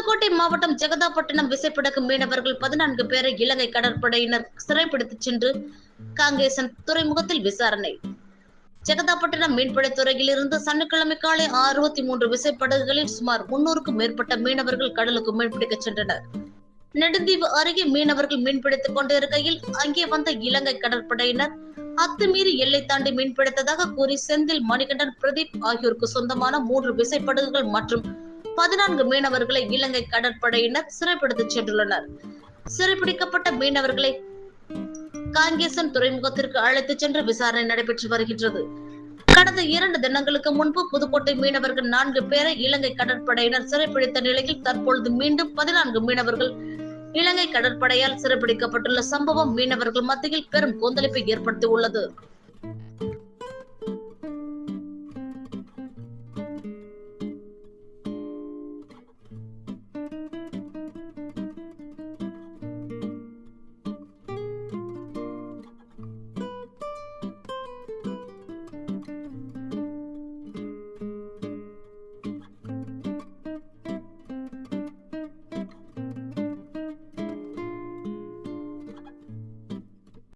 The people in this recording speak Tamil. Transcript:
புதுக்கோட்டை மாவட்டம் ஜெகதாப்பட்டினம் விசைப்படகு மீனவர்கள் பதினான்கு பேரை இலங்கை கடற்படையினர் சிறைப்பிடித்துச் சென்று காங்கேசன் துறைமுகத்தில் விசாரணை. ஜெகதாப்பட்டினம் மீன்பிடித்துறையில் இருந்து சனிக்கிழமை காலை அறுபத்தி மூன்று விசைப்படகுகளில் சுமார் முன்னூறுக்கும் மேற்பட்ட மீனவர்கள் கடலுக்கு மீன்பிடிக்க சென்றனர். நெடுந்தீவு அருகே மீனவர்கள் மீன்பிடித்துக் கொண்டிருக்கையில் அங்கே வந்த இலங்கை கடற்படையினர் அத்துமீறி எல்லை தாண்டி மீன்பிடித்ததாக கூறி செந்தில் மணிகண்டன் பிரதீப் ஆகியோருக்கு சொந்தமான மூன்று விசைப்படகுகள் மற்றும் பதினான்கு மீனவர்களை இலங்கை கடற்படையினர் சிறைப்பிடித்துச் சென்றுள்ளனர். சிறைப்பிடிக்கப்பட்ட மீனவர்களை காங்கேசன் துறைமுகத்திற்கு அழைத்துச் சென்று விசாரணை நடைபெற்று வருகின்றது. கடந்த இரண்டு தினங்களுக்கு முன்பு புதுக்கோட்டை மீனவர்கள் நான்கு பேரை இலங்கை கடற்படையினர் சிறைப்பிடித்த நிலையில் தற்பொழுது மீண்டும் பதினான்கு மீனவர்கள் இலங்கை கடற்படையால் சிறைப்பிடிக்கப்பட்டுள்ள சம்பவம் மீனவர்கள் மத்தியில் பெரும் கொந்தளிப்பை ஏற்படுத்தியுள்ளது.